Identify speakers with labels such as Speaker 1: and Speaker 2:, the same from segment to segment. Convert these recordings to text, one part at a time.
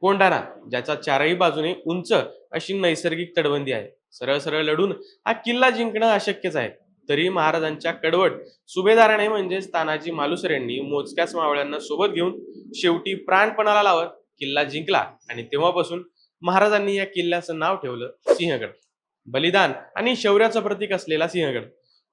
Speaker 1: कोंढाणा ज्याचा चारही बाजूने उंच अशी नैसर्गिक तटबंदी आहे. सरळ सरळ लढून हा किल्ला जिंकणं अशक्यच आहे. तरी महाराजांच्या कडवट सुभेदाराने म्हणजेच तानाजी मालुसरेंनी मोजक्याच मावळ्यांना सोबत घेऊन शेवटी प्राणपणाला लावत किल्ला जिंकला आणि तेव्हापासून महाराजांनी या किल्ल्याचं नाव ठेवलं सिंहगड. बलिदान आणि शौर्याचं प्रतीक असलेला सिंहगड.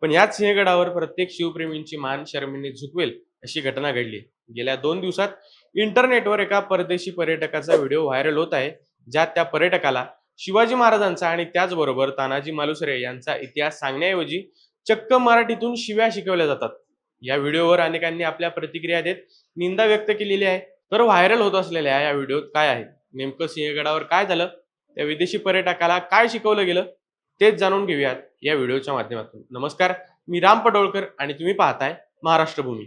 Speaker 1: पण याच सिंहगडावर प्रत्येक शिवप्रेमींची मान शर्मीने झुकवेल अशी घटना घडली. गेल्या दोन दिवसात इंटरनेटवर एका परदेशी पर्यटकाचा व्हिडिओ व्हायरल होत आहे ज्यात त्या पर्यटकाला शिवाजी महाराजांचा आणि त्याचबरोबर तानाजी मालुसरे यांचा इतिहास सांगण्याऐवजी चक्क मराठीतून शिव्या शिकवल्या जातात. या व्हिडिओवर अनेकांनी आपल्या प्रतिक्रिया देत निंदा व्यक्त केलेली आहे. तर व्हायरल होत असलेल्या या व्हिडिओत काय आहे? नेमकं सिंहगडावर काय झालं? त्या विदेशी पर्यटकाला काय शिकवलं गेलं? तेच जाणून घेऊयात या व्हिडिओच्या माध्यमातून. नमस्कार मी राम पडोळकर आणि तुम्ही पाहताय महाराष्ट्र भूमी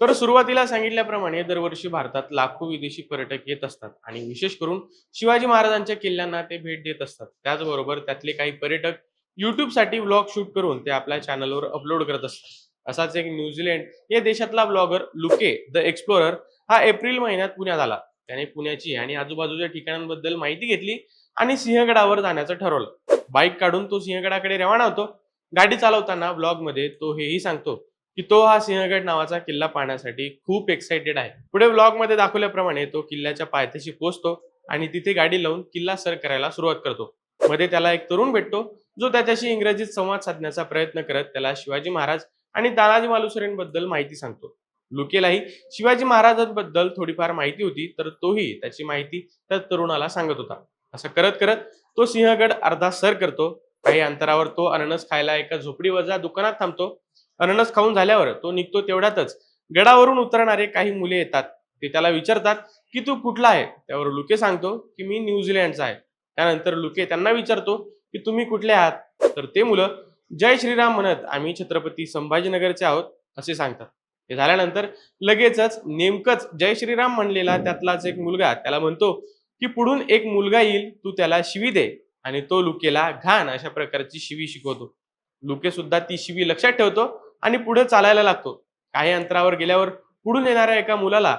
Speaker 1: तर सुरुवातीला सांगितल्याप्रमाणे दरवर्षी भारतात लाखो विदेशी पर्यटक येत असतात आणि विशेष करून शिवाजी महाराजांच्या किल्ल्यांना ते भेट देत असतात. त्याचबरोबर त्यातले काही पर्यटक युट्यूबसाठी व्लॉग शूट करून ते आपल्या चॅनलवर अपलोड करत असतात. असाच एक न्यूझीलंड या देशातला ब्लॉगर लुके द एक्सप्लोरर हा एप्रिल महिन्यात पुण्यात आला. त्याने पुण्याची आणि आजूबाजूच्या ठिकाणांबद्दल माहिती घेतली आणि सिंहगडावर जाण्याचं ठरवलं. बाईक काढून तो सिंहगडाकडे रवाना होतो. गाडी चालवताना ब्लॉगमध्ये तो हेही सांगतो की तो हा सिंहगड नावाचा किल्ला पाहण्यासाठी खूप एक्साइटेड आहे. पुढे ब्लॉगमध्ये दाखवल्याप्रमाणे तो किल्ल्याच्या पायथ्याशी पोहोचतो आणि तिथे गाडी लावून किल्ला सर करायला सुरुवात करतो. मध्ये त्याला एक तरुण भेटतो जो त्याच्याशी इंग्रजीत संवाद साधण्याचा प्रयत्न करत त्याला शिवाजी महाराज आणि तानाजी मालुसरेंबद्दल माहिती सांगतो. लुकेलाही शिवाजी महाराजांबद्दल थोडीफार माहिती होती तर तोही त्याची माहिती त्या तरुणाला सांगत होता. असं करत करत तो सिंहगड अर्धा सर करतो. काही अंतरावर तो अननस खायला एका झोपडीवरच्या दुकानात थांबतो. अननस खाऊन झाल्यावर तो निघतो तेवढ्यातच. गडावरून उतरणारे काही मुले येतात. ते त्याला विचारतात की तू कुठला आहे? त्यावर लुके सांगतो की मी न्यूझीलंडचा आहे. त्यानंतर लुके त्यांना विचारतो की तुम्ही कुठले आहात? तर ते मुलं जय श्रीराम म्हणत आम्ही छत्रपती संभाजीनगरचे आहोत असे सांगतात. हे झाल्यानंतर लगेचच नेमकंच जय श्रीराम म्हणलेला त्यातलाच एक मुलगा त्याला म्हणतो की पुढून एक मुलगा येईल तू त्याला शिवी दे. आणि तो लुकेला घाण अशा प्रकारची शिवी शिकवतो. लुके सुद्धा ती शिवी लक्षात ठेवतो आणि पुढे चालायला लागतो. काही अंतरावर गेल्यावर पुढून येणाऱ्या एका मुलाला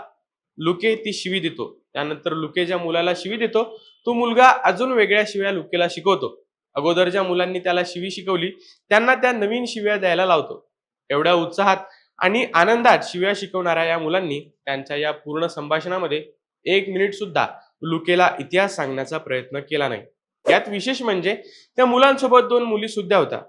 Speaker 1: लुके ती शिवी देतो. त्यानंतर लुके ज्या मुलाला शिवी देतो तो मुलगा अजून वेगळ्या शिव्या लुकेला शिकवतो. अगोदर ज्या मुलांनी त्याला शिवी शिकवली त्यांना त्या नवीन शिव्या द्यायला लावतो. एवढ्या उत्साहात आणि आनंदात शिव्या शिकवणाऱ्या या मुलांनी त्यांच्या या पूर्ण संभाषणामध्ये एक मिनिट सुद्धा लुकेला इतिहास सांगण्याचा प्रयत्न केला नाही. यात विशेष म्हणजे त्या मुलांसोबत दोन मुली सुद्धा होत्या.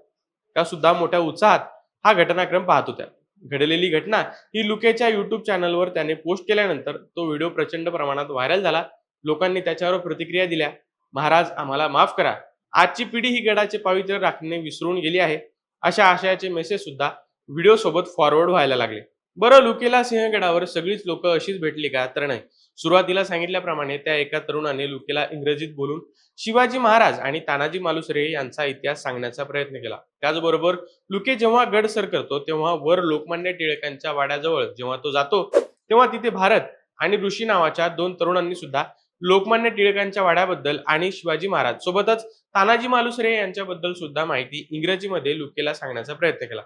Speaker 1: त्या सुद्धा मोठ्या उत्साहात हा घटनाक्रम पाहत होत्या. घडलेली घटना ही लुकेच्या युट्यूब चॅनलवर त्याने पोस्ट केल्यानंतर तो व्हिडिओ प्रचंड प्रमाणात व्हायरल झाला. लोकांनी त्याच्यावर प्रतिक्रिया दिल्या. महाराज आम्हाला माफ करा. आजची पिढी ही गडाचे पावित्र्य राखणे विसरून गेली आहे. अशा आशयाचे मेसेज सुद्धा व्हिडिओ सोबत फॉरवर्ड व्हायला लागले. बरं लुकेला सिंहगडावर सगळीच लोक अशीच भेटली का? तर नाही. सुरुवातीला सांगितल्याप्रमाणे त्या एका तरुणाने लुकेला इंग्रजीत बोलून शिवाजी महाराज आणि तानाजी मालुसरे यांचा इतिहास सांगण्याचा प्रयत्न केला. त्याचबरोबर लुके जेव्हा गड सर करतो तेव्हा वर लोकमान्य टिळकांच्या वाड्याजवळ जेव्हा तो जातो तेव्हा तिथे भारत आणि ऋषी नावाच्या दोन तरुणांनी सुद्धा लोकमान्य टिळकांच्या वाड्याबद्दल आणि शिवाजी महाराज सोबतच तानाजी मालुसरे यांच्याबद्दल सुद्धा माहिती इंग्रजीमध्ये लुकेला सांगण्याचा प्रयत्न केला.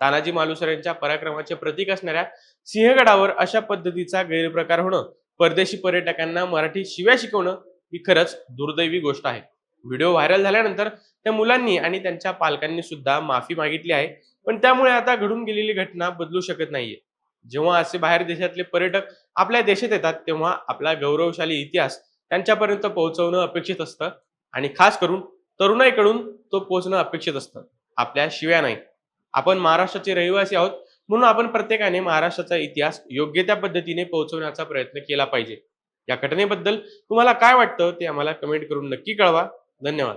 Speaker 1: तानाजी मालुसरेंच्या पराक्रमाचे प्रतीक असणाऱ्या सिंहगडावर अशा पद्धतीचा गैरप्रकार होणं परदेशी पर्यटकांना मराठी शिव्या शिकवणं ही खरंच दुर्दैवी गोष्ट आहे. व्हिडिओ व्हायरल झाल्यानंतर त्या मुलांनी आणि त्यांच्या पालकांनी सुद्धा माफी मागितली आहे पण त्यामुळे आता घडून गेलेली घटना बदलू शकत नाहीये. जेव्हा असे बाहेर देशातले पर्यटक आपल्या देशात येतात तेव्हा आपला गौरवशाली इतिहास त्यांच्यापर्यंत पोहोचवणं अपेक्षित असतं आणि खास करून तरुणाईकडून तो पोहोचणं अपेक्षित असतं. आपल्या शिव्या नाही. आपण महाराष्ट्राचे रहिवासी आहोत म्हणून आपण प्रत्येकाने महाराष्ट्राचा इतिहास योग्य त्या पद्धतीने पोहोचवण्याचा प्रयत्न केला पाहिजे. या घटनेबद्दल तुम्हाला काय वाटतं ते आम्हाला कमेंट करून नक्की कळवा. धन्यवाद.